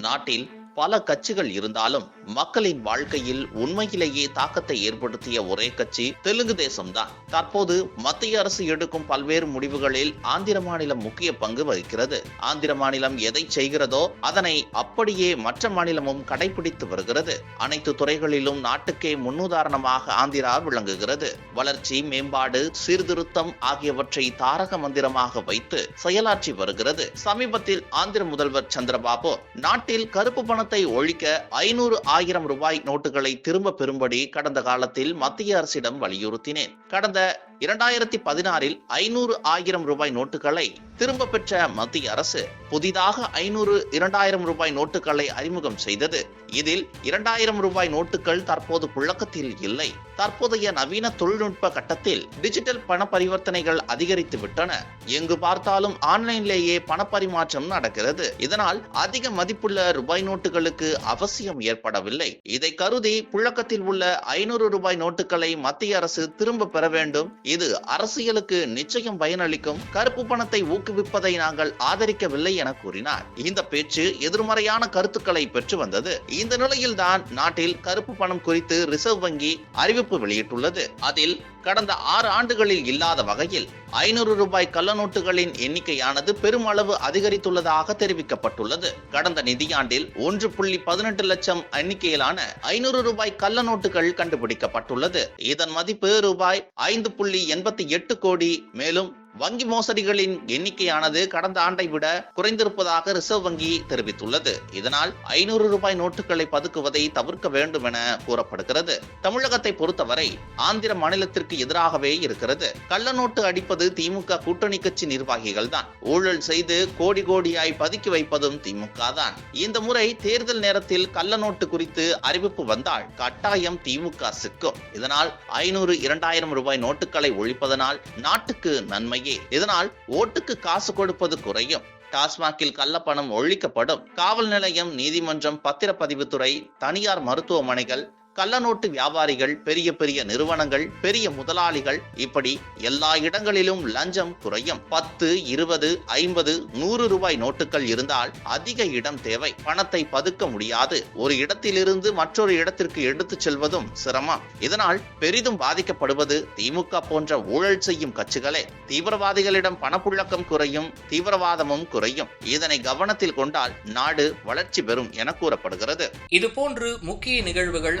நாட்டில் பல கட்சிகள் இருந்தாலும் மக்களின் வாழ்க்கையில் உண்மையிலேயே தாக்கத்தை ஏற்படுத்திய ஒரே கட்சி தெலுங்கு தேசம்தான். தற்போது மத்திய அரசு எடுக்கும் பல்வேறு முடிவுகளில் ஆந்திர மாநிலம் முக்கிய பங்கு வகிக்கிறது. ஆந்திர மாநிலம் எதை செய்கிறதோ அதனை அப்படியே மற்ற மாநிலமும் கடைபிடித்து வருகிறது. அனைத்து துறைகளிலும் நாட்டுக்கே முன்னுதாரணமாக ஆந்திரா விளங்குகிறது. வளர்ச்சி மேம்பாடு சீர்திருத்தம் ஆகியவற்றை தாரக மந்திரமாக வைத்து செயலாற்றி வருகிறது. சமீபத்தில் ஆந்திர முதல்வர் சந்திரபாபு நாட்டில் கருப்பு பணத்தை ஒழிக்க ஐநூறு ஆயிரம் ரூபாய் நோட்டுகளை திரும்ப பெறும்படி கடந்த காலத்தில் மத்திய அரசிடம் வலியுறுத்தினேன். கடந்த இரண்டாயிரத்தி பதினாறில் ஐநூறு ஆயிரம் ரூபாய் நோட்டுகளை திரும்ப பெற்ற மத்திய அரசு புதிதாக ஐநூறு இரண்டாயிரம் ரூபாய் நோட்டுகளை அறிமுகம் செய்தது. இதில் இரண்டாயிரம் ரூபாய் நோட்டுகள் தற்போது புழக்கத்தில் இல்லை. தற்போதைய நவீன தொழில்நுட்ப கட்டத்தில் டிஜிட்டல் பண பரிவர்த்தனைகள் அதிகரித்து விட்டன. எங்கு பார்த்தாலும் ஆன்லைன்லேயே பண பரிமாற்றம் நடக்கிறது. இதனால் அதிக மதிப்புள்ள ரூபாய் நோட்டுகளுக்கு அவசியம் ஏற்படவில்லை. இதை கருதி புழக்கத்தில் உள்ள ஐநூறு ரூபாய் நோட்டுகளை மத்திய அரசு திரும்ப பெற வேண்டும். இது அரசியலுக்கு நிச்சயம் பயனளிக்கும். கருப்பு பணத்தை ஊக்குவிப்பதை நாங்கள் ஆதரிக்கவில்லை என கூறினார். இந்த பேச்சு எதிர்மறையான கருத்துக்களை பெற்று வந்தது. இந்த நிலையில் தான் நாட்டில் கருப்பு பணம் குறித்து ரிசர்வ் வங்கி அறிவிப்பு வெளியிட்டுள்ளது. அதில் கடந்த ஆறு ஆண்டுகளில் இல்லாத வகையில் ஐநூறு ரூபாய் கள்ள நோட்டுகளின் எண்ணிக்கையானது பெருமளவு அதிகரித்துள்ளதாக தெரிவிக்கப்பட்டுள்ளது. கடந்த நிதியாண்டில் ஒன்று புள்ளி பதினெட்டு லட்சம் எண்ணிக்கையிலான ஐநூறு ரூபாய் கள்ள நோட்டுகள் கண்டுபிடிக்கப்பட்டுள்ளது. இதன் மதிப்பு ரூபாய் ஐந்து புள்ளி எண்பத்தி எட்டு கோடி மேலும் வங்கி மோசடிகளின் எண்ணிக்கையானது கடந்த ஆண்டை விட குறைந்திருப்பதாக ரிசர்வ் வங்கி தெரிவித்துள்ளது. இதனால் ஐநூறு ரூபாய் நோட்டுகளை பதுக்குவதை தவிர்க்க வேண்டும் என கூறப்படுகிறது. தமிழகத்தை பொறுத்தவரை ஆந்திர மாநிலத்திற்கு எதிராகவே இருக்கிறது. கள்ள நோட்டு அடிப்பது திமுக கூட்டணி கட்சி நிர்வாகிகள் தான். ஊழல் செய்து கோடி கோடியாய் பதுக்கி வைப்பதும் திமுக தான். இந்த முறை தேர்தல் நேரத்தில் கள்ள நோட்டு குறித்து அறிவிப்பு வந்தால் கட்டாயம் திமுக சிக்கும். இதனால் ஐநூறு இரண்டாயிரம் ரூபாய் நோட்டுகளை ஒழிப்பதனால் நாட்டுக்கு நன்மை நன்மையே இதனால் ஓட்டுக்கு காசு கொடுப்பது குறையும். டாஸ்மாகில் கள்ளப்பணம் ஒழிக்கப்படும். காவல் நிலையம் நீதிமன்றம் பத்திரப்பதிவுத்துறை தனியார் மருத்துவமனைகள் கள்ளநோட்டு வியாபாரிகள் பெரிய பெரிய நிறுவனங்கள் பெரிய முதலாளிகள் இப்படி எல்லா இடங்களிலும் லஞ்சம் குறையும். பத்து இருபது ஐம்பது நூறு ரூபாய் நோட்டுகள் இருந்தால் அதிக இடம் தேவை. பணத்தை பதுக்க முடியாது. ஒரு இடத்திலிருந்து மற்றொரு இடத்திற்கு எடுத்துச் செல்வதும் சிரமம். இதனால் பெரிதும் பாதிக்கப்படுவது திமுக போன்ற ஊழல் செய்யும் கட்சிகளே. தீவிரவாதிகளிடம் பணப்புழக்கம் குறையும் தீவிரவாதமும் குறையும். இதனை கவனத்தில் கொண்டால் நாடு வளர்ச்சி பெறும் என கூறப்படுகிறது. இதுபோன்று முக்கிய நிகழ்வுகள்